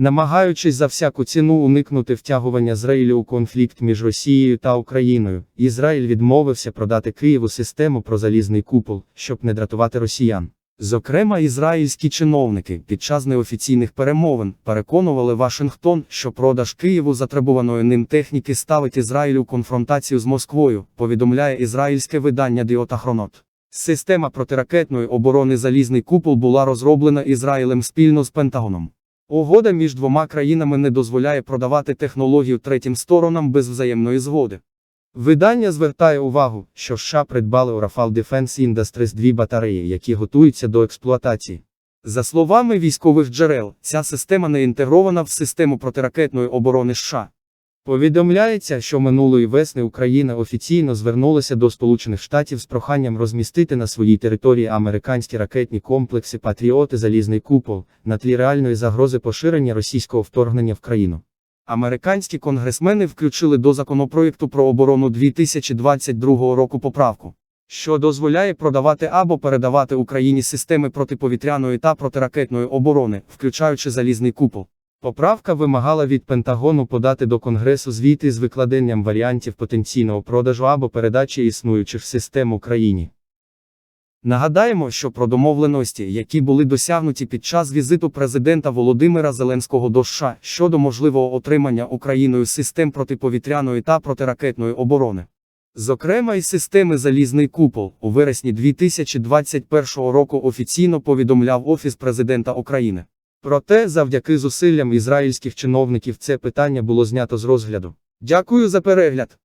Намагаючись за всяку ціну уникнути втягування Ізраїлю у конфлікт між Росією та Україною, Ізраїль відмовився продати Києву систему про залізний купол, щоб не дратувати росіян. Зокрема, ізраїльські чиновники під час неофіційних перемовин переконували Вашингтон, що продаж Києву затребуваної ним техніки ставить Ізраїлю конфронтацію з Москвою, повідомляє ізраїльське видання Діотахронот. Система протиракетної оборони Залізний купол була розроблена Ізраїлем спільно з Пентагоном. Угода між двома країнами не дозволяє продавати технологію третім сторонам без взаємної згоди. Видання звертає увагу, що США придбали у Rafale Defense Industries дві батареї, які готуються до експлуатації. За словами військових джерел, ця система не інтегрована в систему протиракетної оборони США. Повідомляється, що минулої весни Україна офіційно звернулася до Сполучених Штатів з проханням розмістити на своїй території американські ракетні комплекси Патріоти Залізний купол на тлі реальної загрози поширення російського вторгнення в країну. Американські конгресмени включили до законопроекту про оборону 2022 року поправку, що дозволяє продавати або передавати Україні системи протиповітряної та протиракетної оборони, включаючи залізний купол. Поправка вимагала від Пентагону подати до Конгресу звіти з викладенням варіантів потенційного продажу або передачі існуючих систем Україні. Нагадаємо, що про домовленості, які були досягнуті під час візиту президента Володимира Зеленського до США щодо можливого отримання Україною систем протиповітряної та протиракетної оборони. Зокрема, і системи Залізний купол у вересні 2021 року офіційно повідомляв Офіс президента України. Проте, завдяки зусиллям ізраїльських чиновників, це питання було знято з розгляду. Дякую за перегляд.